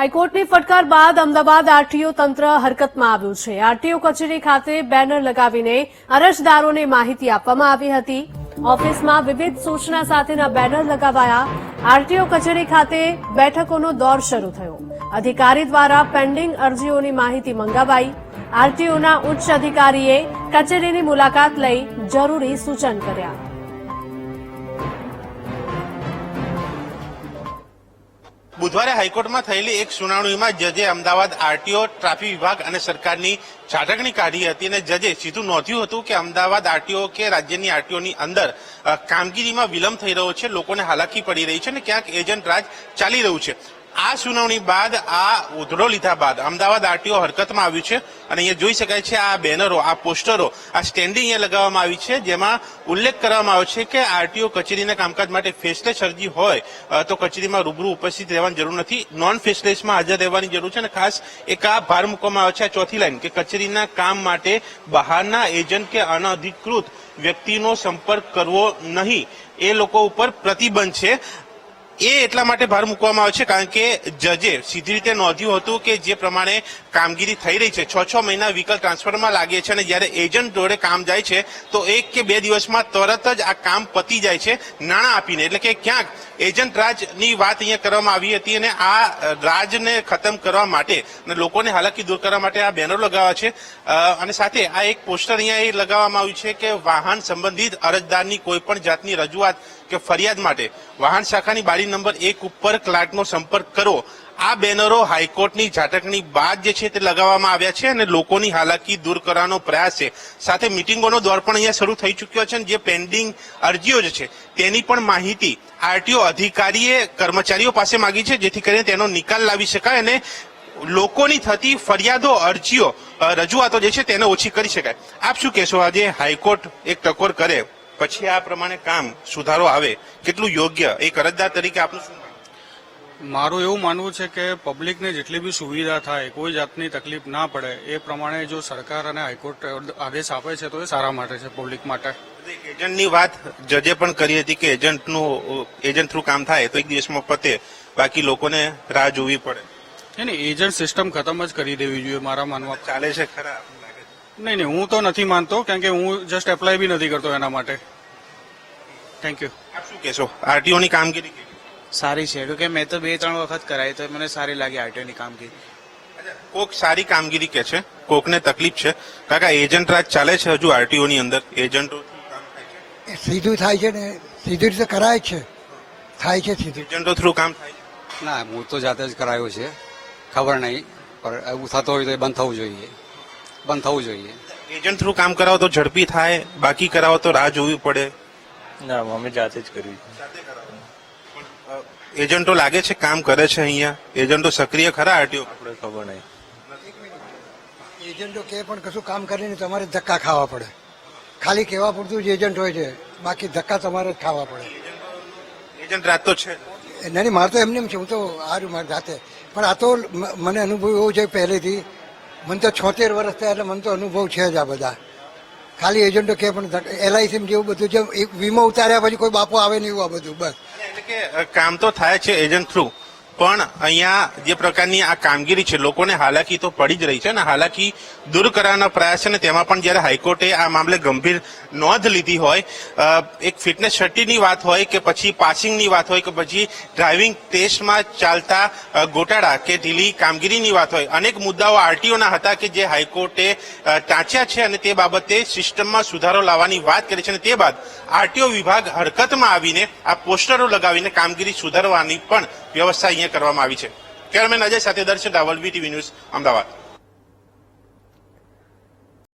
હાઈકોર્ટની ફટકાર બાદ અમદાવાદ આરટીઓ તંત્ર હરકતમાં આવ્યું છે. આરટીઓ કચેરી ખાતે બેનર લગાવીને અરજદારોને માહિતી આપવામાં આવી હતી. ઓફિસમાં વિવિધ સૂચના સાથેના બેનર લગાવાયા. આરટીઓ કચેરી ખાતે બેઠકોનો દોર શરૂ થયો. અધિકારી દ્વારા પેન્ડિંગ અરજીઓની માહિતી મંગાવાઈ. આરટીઓના ઉચ્ચ અધિકારીએ કચેરીની મુલાકાત લઈ જરૂરી સૂચન કર્યા. બુધવારે હાઈકોર્ટમાં થયેલી એક સુનાવણીમાં જજે અમદાવાદ આરટીઓ, ટ્રાફિક વિભાગ અને સરકારની ઝાટકણી કાઢી હતી અને જજે સીધું નોંધ્યું હતું કે અમદાવાદ આરટીઓ કે રાજ્યની આરટીઓની અંદર કામગીરીમાં વિલંબ થઈ રહ્યો છે, લોકોને હાલાકી પડી રહી છે અને ક્યાંક એજન્ટ રાજ ચાલી રહ્યું છે. આ સુનાવણી બાદ આ ઉધડો લીધા બાદ અમદાવાદ આરટીઓ હરકતમાં આવ્યું છે અને અહીંયા જોઈ શકાય છે આ બેનરો, આ પોસ્ટરો, આ સ્ટેન્ડિંગ અહીંયા લગાવવામાં આવી છે, જેમાં ઉલ્લેખ કરવામાં આવ્યો છે કે આરટીઓ કચેરીના કામકાજ માટે ફેસલેસ અરજી હોય તો કચેરીમાં રૂબરૂ ઉપસ્થિત રહેવાની જરૂર નથી. નોન ફેસલેસમાં હાજર રહેવાની જરૂર છે અને ખાસ એક આ ભાર મૂકવામાં આવે છે આ ચોથી લાઈન કે કચેરીના કામ માટે બહારના એજન્ટ કે અનધિકૃત વ્યક્તિનો સંપર્ક કરવો નહીં. એ લોકો ઉપર પ્રતિબંધ છે. એ એટલા માટે ભાર મૂકવામાં આવે છે, કારણ કે જજે સીધી રીતે નોંધ્યું હતું કે જે પ્રમાણે કામગીરી થઈ રહી છે છ છ મહિના વ્હીકલ ટ્રાન્સફરમાં લાગે છે અને જ્યારે એજન્ટ જોડે કામ જાય છે, તો એક કે બે દિવસમાં તરત જ આ કામ પતી જાય છે, નાણાં આપીને. એટલે કે ક્યાંક એજન્ટ રાજની વાત અહીંયા કરવામાં આવી હતી અને આ રાજને ખતમ કરવા માટે અને લોકોને હાલાકી દૂર કરવા માટે આ બેનરો લગાવવા છે. અને સાથે આ એક પોસ્ટર અહીંયા એ લગાવવામાં આવ્યું છે કે વાહન સંબંધિત અરજદારની કોઈ પણ જાતની રજૂઆત કે ફરિયાદ માટે વાહન શાખાની બારી નંબર એક ઉપર ક્લાર્કનો સંપર્ક કરો. આ બેનરો હાઈકોર્ટની ઝાટકની બાદ જે છે તે લગાવવામાં આવ્યા છે અને લોકોની હાલાકી દૂર કરવાનો પ્રયાસ છે. સાથે મિટિંગોનો દોર પણ અહીંયા શરૂ થઈ ચૂક્યો છે જે પેન્ડિંગ અરજીઓ જે છે તેની પણ માહિતી આરટીઓ અધિકારીએ કર્મચારીઓ પાસે માંગી છે, જેથી કરીને તેનો નિકાલ લાવી શકાય અને લોકોની થતી ફરિયાદો, અરજીઓ રજૂઆતો જે છે તેને ઓછી કરી શકાય. આપ શું કહેશો? આજે હાઈકોર્ટ એક ટકોર કરે, પછી આ પ્રમાણે કામ સુધારો આવે, કેટલું યોગ્ય? એક અરજદાર તરીકે આપનું શું? મારું એવું માનવું છે કે પબ્લિકને જેટલી બી સુવિધા થાય કોઈ જાતની તકલીફ ના પડે એ પ્રમાણે જો સરકાર અને હાઈકોર્ટ આદેશ આપે છે તો એ સારા માટે છે પબ્લિક માટે. એજન્ટની વાત જજે પણ કરી હતી કે એજન્ટનું એજન્ટ થ્રુ કામ થાય તો એક દિવસમાં પતે બાકી લોકોને રાહ જોવી પડે. નહીં એજન્ટ સિસ્ટમ ખતમ જ કરી દેવી જોઈએ મારા માનવા ચાલે છે ખરા નહીં નહીં હું તો નથી માનતો કારણ કે હું જસ્ટ એપ્લાય બી નથી કરતો એના માટે. થેન્ક યુ આપ શું કહેશો? આરટીઓની કામગીરી? સારી છે. કે મેં તો બે ત્રણ વખત કરાવી તો મને સારી લાગી આરટીઓની કામગીરી. કોક સારી કામગીરી કે છે? કોકને તકલીફ છે? કાકા એજન્ટ રાજ ચાલે છે હજુ આરટીઓની અંદર? એજન્ટો સીધું થાય છે ને સીધી રીતે કરાય છે. થાય છે સીધું. એજન્ટો થ્રુ કામ થાય ના હું તો જાતે જ કરાયું છે. ખબર નહીં પણ એવું થતું હોય તો બંધ થવું જોઈએ. બંધ થવું જોઈએ. એજન્ટ થ્રુ કામ કરાવો તો ઝડપી થાય બાકી કરાવો તો રાહ જોવી પડે. ના અમે જાતે જ કર્યું એજન્ટો લાગે છે કામ કરે છે અહીંયા? એજન્ટો સક્રિય ખરા આરટીઓ? આપણે ખબર નહીં. એજન્ટો કે પણ કશું કામ કરે ને તમારે ધક્કા ખાવા પડે. ખાલી કહેવા પૂરતું જ એજન્ટ હોય છે બાકી ધક્કા તમારે જ ખાવા પડે. એજન્ટ રાત તો છે. એ નહીં મારે તો એમને એમ છે હું તો હારું મારી જાતે પણ આ તો મને અનુભવ એવો છે પહેલેથી. મને તો છોતેર વર્ષ થયા એટલે મને તો અનુભવ છે જ આ બધા. ખાલી એજન્ટો કે પણ એલઆઈસી જેવું બધું છે એક વીમો ઉતાર્યા પછી કોઈ બાપો આવે નહીં એવું આ બધું બસ. એટલે કે કામ તો થાય છે એજન્ટ થ્રુ પણ અહીંયા જે પ્રકારની આ કામગીરી છે, લોકોને હાલાકી તો પડી જ રહી છે અને હાલાકી દૂર કરવાનો પ્રયાસ છે ને તેમાં પણ જ્યારે હાઈકોર્ટે આ મામલે ગંભીર નોંધ લીધી હોય એક ફિટનેસ સર્ટિની વાત હોય કે પછી પાસિંગની વાત હોય કે પછી ડ્રાઇવિંગ ટેસ્ટમાં ચાલતા ગોટાળા કે ઢીલી કામગીરીની વાત હોય, અનેક મુદ્દાઓ આરટીઓના હતા કે જે હાઈકોર્ટે ટાંચ્યા છે અને તે બાબતે સિસ્ટમમાં સુધારો લાવવાની વાત કરી છે અને તે બાદ આરટીઓ વિભાગ હરકતમાં આવીને આ પોસ્ટરો લગાવીને કામગીરી સુધારવાની પણ વ્યવસ્થા અહીંયા કરવામાં આવી છે. કેમેરામેન અજય સાથે દર્શન રાવલ વીટીવી ન્યૂઝ અમદાવાદ.